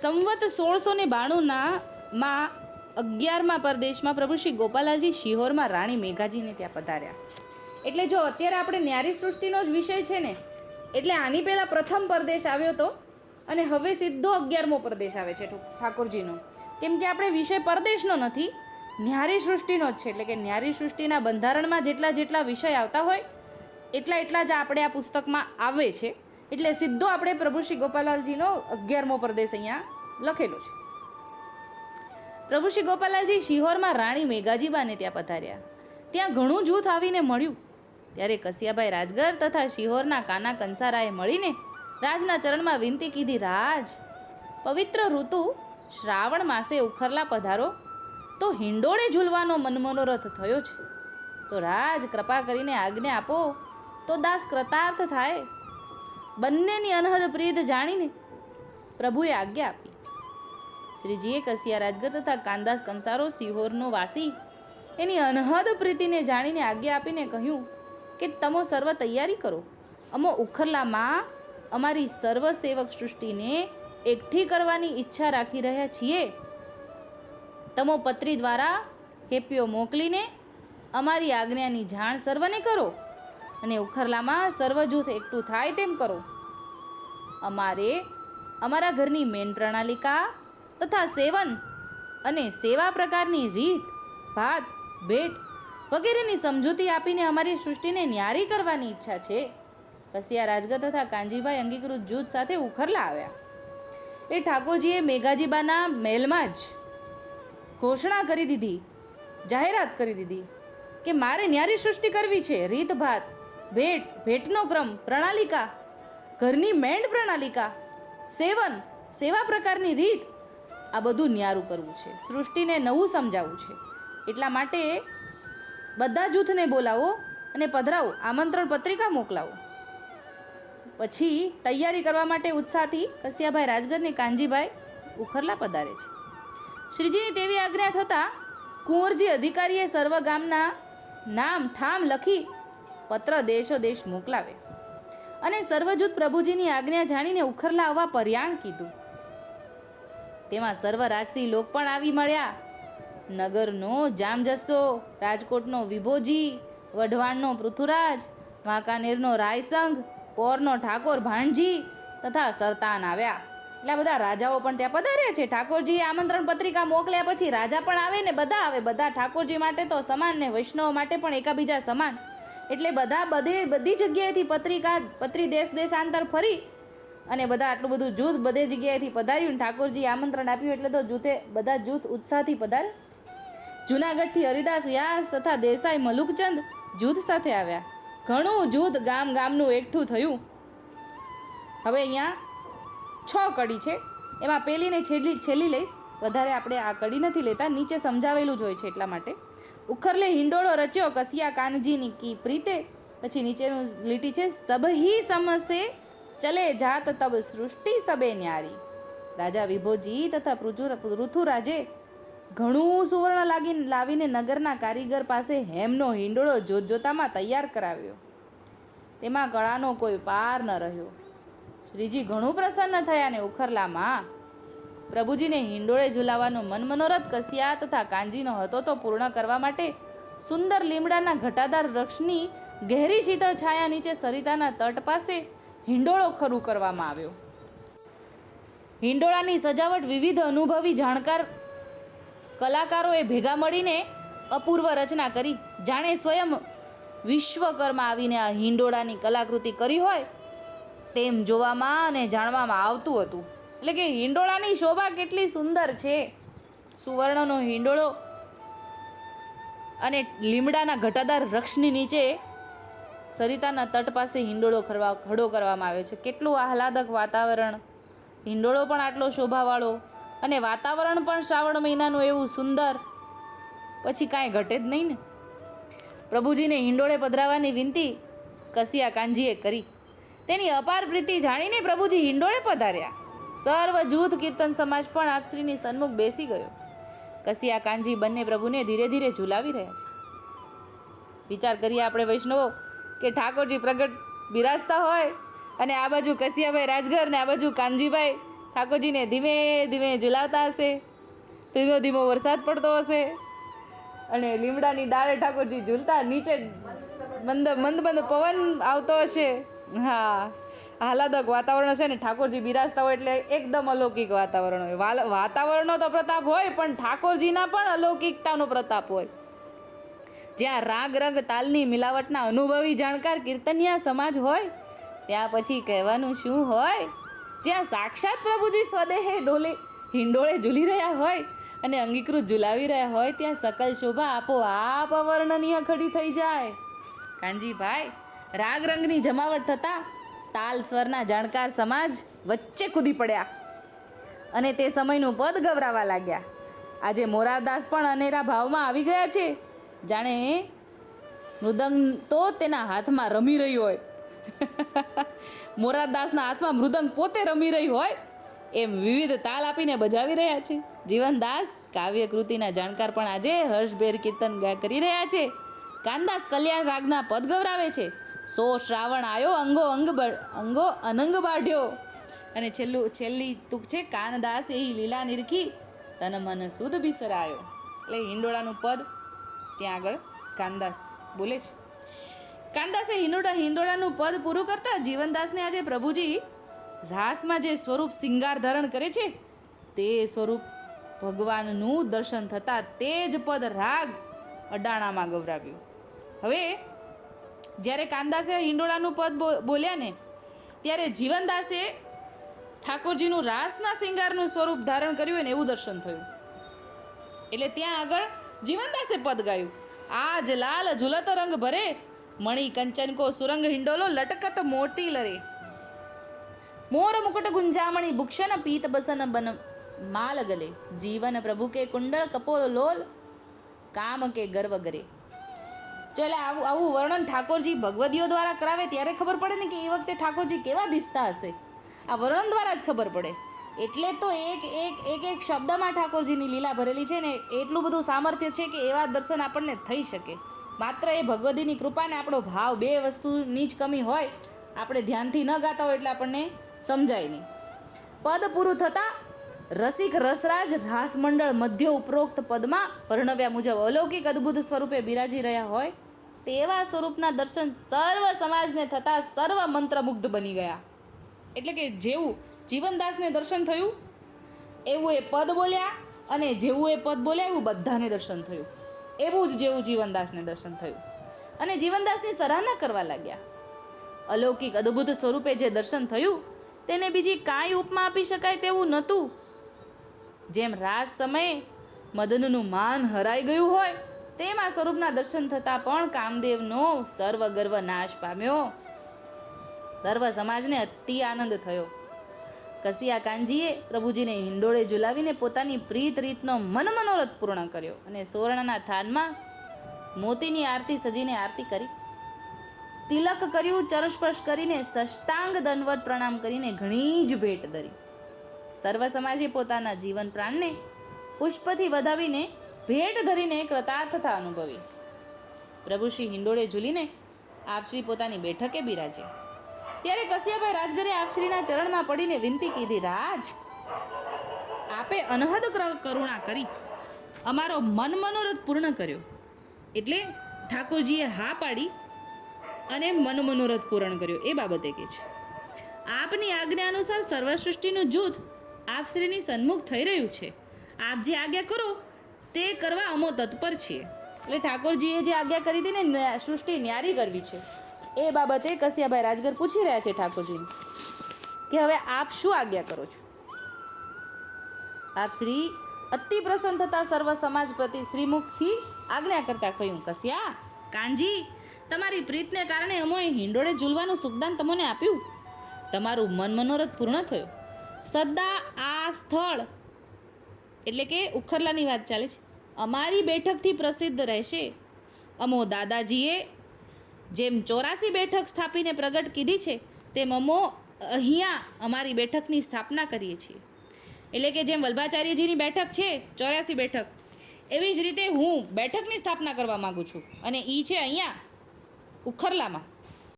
સંવત સોળસો ને બાણુંના માં અગિયારમા પરદેશમાં પ્રભુ શ્રી ગોપાલાજી શિહોરમાં રાણી મેઘાજીને ત્યાં પધાર્યા. એટલે જો અત્યારે આપણે ન્યારી સૃષ્ટિનો જ વિષય છે ને, એટલે આની પહેલાં પ્રથમ પરદેશ આવ્યો હતો અને હવે સીધો અગિયારમો પરદેશ આવે છે ઠાકોરજીનો. કેમ કે આપણે વિષય પરદેશનો નથી, ન્યારી સૃષ્ટિનો જ છે. એટલે કે ન્યારી સૃષ્ટિના બંધારણમાં જેટલા જેટલા વિષય આવતા હોય, એટલા એટલા જ આપણે આ પુસ્તકમાં આવે છે. એટલે સીધો આપણે પ્રભુ શ્રી ગોપાલાલજીનો અગિયારમો પરદેશ અહીંયા લખેલો છે. પ્રભુ શ્રી ગોપાલાલજી શિહોરમાં રાણી મેઘાજીબાને ત્યાં પધાર્યા. ત્યાં ઘણું જૂથ આવીને મળ્યું. ત્યારે કસિયાભાઈ રાજગર તથા શિહોરના કાના કંસારાએ મળીને રાજના ચરણમાં વિનંતી કીધી, રાજ, પવિત્ર ઋતુ શ્રાવણ માસે ઉખરલા પધારો. તો હિંડોળે ઝૂલવાનો મનમનોરથ થયો છે. તો રાજ, કૃપા કરીને આજ્ઞા આપો. તો દાસ કૃતાર્થ થાય. બંનેની અનહદ પ્રીત જાણીને પ્રભુએ આજ્ઞા આપી. શ્રીજીએ કસિયા રાજગર તથા કાંદાસ કંસારો સિહોરનો વાસી એની અનહદ પ્રીતિને જાણીને આજ્ઞા આપીને કહ્યું કે તમો સર્વ તૈયારી કરો. અમો ઉખરલામાં અમારી સર્વ સેવક સૃષ્ટિને એકઠી કરવાની ઈચ્છા રાખી રહ્યા છીએ. તમો પત્રી દ્વારા હેપીઓ મોકલીને અમારી આજ્ઞાની જાણ સર્વને કરો અને ઉખરલામાં સર્વ જૂથ એકઠું થાય તેમ કરો. અમારે અમારા ઘરની મેન પ્રણાલિકા તથા સેવન અને સેવા પ્રકારની રીત, ભાત, ભેટ વગેરેની સમજૂતી આપીને અમારી સૃષ્ટિને ન્યારી કરવાની ઈચ્છા છે. કસિયા રાજગર તથા કાંજીભાઈ અંગીકૃત જૂથ સાથે ઉખરલા આવ્યા. એ ઠાકોરજીએ મેઘાજીબાના મહેલમાં જ ઘોષણા કરી દીધી, જાહેરાત કરી દીધી કે મારે ન્યારી સૃષ્ટિ કરવી છે. રીત, ભાત, ભેટ, ભેટનો ક્રમ, પ્રણાલિકા, ઘરની મેંડ પ્રણાલિકા, સેવન, સેવા પ્રકારની રીત આ બધું ન્યારું કરવું છે. સૃષ્ટિને નવું સમજાવવું છે. એટલા માટે બધા જૂથને બોલાવો અને પધરાવો, આમંત્રણ પત્રિકા મોકલાવો. પછી તૈયારી કરવા માટે ઉત્સાહથી કસિયાભાઈ રાજગરને કાનજીભાઈ ઉખરલા પધારે છે. શ્રીજીની તેવી આજ્ઞા થતાં કુંવરજી અધિકારીએ સર્વ ગામના નામ ઠામ લખી પત્ર દેશો દેશ મોકલાવે. અને સર્વજૂથ પ્રભુજીની આજ્ઞા જાણીને ઉખરલા આવવા પર્યાણ કીધું. તેમાં સર્વ રાજસી લોક પણ આવી મળ્યા. નગરનો જામજસ્સો રાજકોટનો વિભોજી, વઢવાણનો પૃથુરાજ વાંકાનેરનો રાયસંઘ, પોરનો ઠાકોર ભાણજી તથા સરતાન આવ્યા. એટલે બધા રાજાઓ પણ ત્યાં પધાર્યા છે. ઠાકોરજીએ આમંત્રણ પત્રિકા મોકલ્યા પછી રાજા પણ આવે ને બધા આવે. બધા ઠાકોરજી માટે તો સમાન ને વૈષ્ણવ માટે પણ એકાબીજા સમાન. એટલે બધા બધે બધી જગ્યાએથી પત્રિકા, પત્રી દેશ દેશાંતર ફરી અને બધા આટલું બધું જૂથ બધે જગ્યાએથી પધાર્યું ઠાકોરજી આમંત્રણ આપ્યું એટલે તો જૂથે બધા જૂથ ઉત્સાહથી પધાર જુનાગઢથી હરિદાસ વ્યાસ તથા દેસાઈ મલુકચંદ જૂથ સાથે આવ્યા. ઘણું જૂથ ગામ ગામનું એકઠું થયું. હવે અહીંયા છ કડી છે. એમાં પહેલીને છેલ્લી છેલ્લી લઈશ. વધારે આપણે આ કડી નથી લેતા. નીચે સમજાવેલું જ હોય છે એટલા માટે. ઉખરલે હિંડોળો રચ્યો, કસિયા કાનજીની કી પ્રીતે. પછી નીચેનું લીટી છે સબહી સમસે ચલે જાત તબ સૃષ્ટિ સબે ન્યારી. રાજા વિભોજી તથા પૃથુરાજે ઘણું સુવર્ણ લાગી લાવીને નગરના કારીગર પાસે હેમનો હિંડોળો જોત જોતામાં તૈયાર કરાવ્યો. તેમાં કળાનો કોઈ પાર ન રહ્યો. શ્રીજી ઘણું પ્રસન્ન થયા ને ઉખરલામાં પ્રભુજીને હિંડોળે ઝુલાવવાનો મન મનોરથ કસિયા તથા કાંજીનો હતો તો પૂર્ણ કરવા માટે સુંદર લીમડાના ઘટાદાર વૃક્ષની ગહેરી શીતળ છાયા નીચે સરિતાના તટ પાસે હિંડોળો ખરું કરવામાં આવ્યો. હિંડોળાની સજાવટ વિવિધ અનુભવી જાણકાર કલાકારોએ ભેગા મળીને અપૂર્વ રચના કરી. જાણે સ્વયં વિશ્વકર્મા આવીને આ હિંડોળાની કલાકૃતિ કરી હોય તેમ જોવામાં અને જાણવામાં આવતું હતું. એટલે કે હિંડોળાની શોભા કેટલી સુંદર છે. સુવર્ણનો હિંડોળો અને લીમડાના ઘટાદાર વૃક્ષની નીચે સરિતાના તટ પાસે હિંડોળો ખરવા ખડો કરવામાં આવ્યો છે. કેટલું આહલાદક વાતાવરણ. હિંડોળો પણ આટલો શોભાવાળો અને વાતાવરણ પણ શ્રાવણ મહિનાનું એવું સુંદર. પછી કાંઈ ઘટે જ નહીં ને. પ્રભુજીને હિંડોળે પધરાવવાની વિનંતી કસિયા કાંજીએ કરી. તેની અપાર પ્રીતિ જાણીને પ્રભુજી હિંડોળે પધાર્યા. સર્વ જૂથ કીર્તન સમાજ પણ આપશ્રીની સન્મુખ બેસી ગયો. કસિયા કાંજી બંને પ્રભુને ધીરે ધીરે ઝુલાવી રહ્યા છે. વિચાર કરીએ આપણે વૈષ્ણવો કે ઠાકોરજી પ્રગટ બિરાજતા હોય અને આ બાજુ કસિયાભાઈ રાજગર ને આ બાજુ કાનજીભાઈ ઠાકોરજીને ધીમે ધીમે ઝુલાવતા હશે. ધીમો ધીમો વરસાદ પડતો હશે. અને લીમડાની ડાળે ઠાકોરજી ઝૂલતા, નીચે મંદ મંદ મંદ પવન આવતો હશે. હા, આહલાદક વાતાવરણ હશે ને ઠાકોરજી બિરાજતા હોય એટલે એકદમ અલૌકિક વાતાવરણ હોય. વાતાવરણનો તો પ્રતાપ હોય, પણ ઠાકોરજીના પણ અલૌકિકતાનો પ્રતાપ હોય. જ્યાં રાગ રંગ તાલની મિલાવટના અનુભવી જાણકાર કીર્તનિયા સમાજ હોય, ત્યાં પછી કહેવાનું શું હોય? જ્યાં સાક્ષાત પ્રભુજી સ્વદેહે ડોલે, હિંડોળે ઝૂલી રહ્યા હોય અને અંગીકૃત ઝુલાવી રહ્યા હોય, ત્યાં સકલ શોભા આપોઆપ અવર્ણનીય ખડી થઈ જાય. કાનજીભાઈ, રાગ રંગની જમાવટ થતાં તાલ સ્વરના જાણકાર સમાજ વચ્ચે કૂદી પડ્યા અને તે સમયનું પદ ગવરાવા લાગ્યા. આજે મોરારદાસ પણ અનેરા ભાવમાં આવી ગયા છે. જાણે મૃદંગ તો તેના હાથમાં રમી રહ્યું હોય. મોરારદાસના હાથમાં મૃદંગ પોતે રમી રહી હોય એમ વિવિધ તાલ આપીને બજાવી રહ્યા છે. જીવનદાસ કાવ્ય કૃતિના જાણકાર પણ આજે હર્ષભેર કીર્તન ગાય કરી રહ્યા છે. કાનદાસ કલ્યાણ રાગના પદ ગવરાવે છે. સો શ્રાવણ આવ્યો અંગો અંગ અંગો અનંગ બાઢ્યો. અને છેલ્લું, છેલ્લી તુક છે, કાનદાસ એ લીલા નિરખી, તન મન સુદ બિસરાયો. એટલે હિંડોળાનું પદ ત્યાં આગળ કાનદાસ બોલે છે. કાનદાસે હિંડોળા હિંડોળાનું પદ પૂરું કરતા જીવનદાસને આજે પ્રભુજી રાસમાં જે સ્વરૂપ સિંગાર ધારણ કરે છે, તે સ્વરૂપ ભગવાનનું દર્શન થતાં તે જ પદ રાગ અડાણામાં ગૌરાવ્યું. હવે, જ્યારે કાનદાસે હિંડોળાનું પદ બોલ્યા ને, ત્યારે જીવનદાસે ઠાકોરજીનું રાસના સિંગારનું સ્વરૂપ ધારણ કર્યું હોય ને એવું દર્શન થયું. એટલે ત્યાં આગળ જીવનદાસે પદ ગાયું. આજ લાલ ઝુલત રંગ ભરે, મણિ કંચન કો સુરંગ હિંડોલો લટકત મોટી લરે. મોર મુકુટ ગુંજામણી ભૂક્ષણ પીત બસન બન માલ ગલે. જીવન પ્રભુ કે કુંડળ કપોલ લોલ, કામ કે ગર્વ ગરે. એટલે આવું આવું વર્ણન ઠાકોરજી ભગવદીઓ દ્વારા કરાવે, ત્યારે ખબર પડે ને કે એ વખતે ઠાકોરજી કેવા દિસતા હશે? આ વર્ણન દ્વારા જ ખબર પડે. એટલે તો એક એક એક એક શબ્દમાં ઠાકોરજીની લીલા ભરેલી છે ને, એટલું બધું સામર્થ્ય છે કે એવા દર્શન આપણને થઈ શકે. માત્ર એ ભગવદીની કૃપાને આપણો ભાવ બે વસ્તુની જ કમી હોય, આપણે ધ્યાનથી ન ગાતા હોય એટલે આપણને સમજાય નહીં. પદ પૂરું થતાં રસિક રસરાજ રાસમંડળ મધ્ય ઉપરોક્ત પદમાં વર્ણવ્યા મુજબ અલૌકિક અદ્ભુત સ્વરૂપે બિરાજી રહ્યા હોય, તેવા સ્વરૂપના દર્શન સર્વ સમાજને થતાં સર્વ મંત્રમુગ્ધ બની ગયા. એટલે કે જેવું જીવનદાસને દર્શન થયું? એવું એ પદ બોલ્યા અને જેવું એ પદ બોલ્યા એવું બધાને દર્શન થયું. એવું જ જેવું જીવનદાસને દર્શન થયું. અને જીવનદાસની સરાહના કરવા લાગ્યા. અલૌકિક અદ્ભુત સ્વરૂપે જે દર્શન થયું, તેને બીજી કાંઈ ઉપમા આપી શકાય તેવું નહોતું. જેમ રાસ સમયે મદનનું માન હરાઈ ગયું હોય, તેમાં સ્વરૂપના દર્શન થતાં પણ કામદેવનો સર્વ ગર્વ નાશ પામ્યો. સર્વ સમાજને અતિ આનંદ થયો. કસિયા કાનજીએ પ્રભુજીને હિંડોળે ઝુલાવીને પોતાની પ્રીત રીતનો મનમનોરથ પૂર્ણ કર્યો અને સુવર્ણના થાનમાં મોતીની આરતી સજીને આરતી કરી. તિલક કર્યું ચરસ્પર્શ કરીને, સષ્ટાંગ દંડવત પ્રણામ કરીને ઘણી જ ભેટ ધરી. સર્વ સમાજે પોતાના જીવન પ્રાણને પુષ્પથી વધાવીને ભેટ ધરીને કૃતાર્થતા અનુભવી. પ્રભુ શ્રી હિંડોળે ઝૂલીને આપશ્રી પોતાની બેઠકે બિરાજ્યા ત્યારે કસિયાભાઈ રાજગરે આપશ્રીના ચરણમાં પડીને વિનંતી કીધી, રાજ, આપે અનહદ કર- કરુણા કરી. અમારો મન મનોરથ પૂર્ણ કર્યો. એટલે ઠાકોરજીએ હા પાડી અને મન મનોરથ પૂર્ણ કર્યો. એ બાબતે કે છે. આપની આજ્ઞા અનુસાર સર્વસૃષ્ટિનું જૂથ આપશ્રીની સન્મુખ થઈ રહ્યું છે. આપ જે આજ્ઞા કરો તે કરવા અમો તત્પર છીએ. એટલે ઠાકોરજીએ જે આજ્ઞા કરી હતી ને સૃષ્ટિ ન્યારી કરવી છે. એ બાબતે કસિયાભાઈ રાજગર પૂછી રહ્યા છે ઠાકોરજીને કે હવે આપ શું આજ્ઞા કરો છો? આપ શ્રી અતિ પ્રસન્ન થતા સર્વ સમાજ પ્રતિ શ્રીમુખથી આજ્ઞા કરતા કહ્યું, કસિયા, કાનજી, તમારી પ્રીતને કારણે અમોએ હિંડોળે ઝૂલવાનું સુખદાન તમને આપ્યું? તમારું મન મનોરથ પૂર્ણ થયો. સદા આ સ્થળ. એટલે કે ઉખરલાની વાત ચાલે છે. અમારી બેઠકથી પ્રસિદ્ધ રહેશે. અમો દાદાજીએ જેમ ચોરાસી બેઠક સ્થાપીને પ્રગટ કીધી છે, તેમ અમો અહીંયા અમારી બેઠકની સ્થાપના કરીએ છીએ. એટલે કે જેમ વલ્ભાચાર્યજીની બેઠક છે ચોર્યાસી બેઠક, એવી જ રીતે હું બેઠકની સ્થાપના કરવા માગું છું. અને એ છે અહીંયા ઉખરલામાં.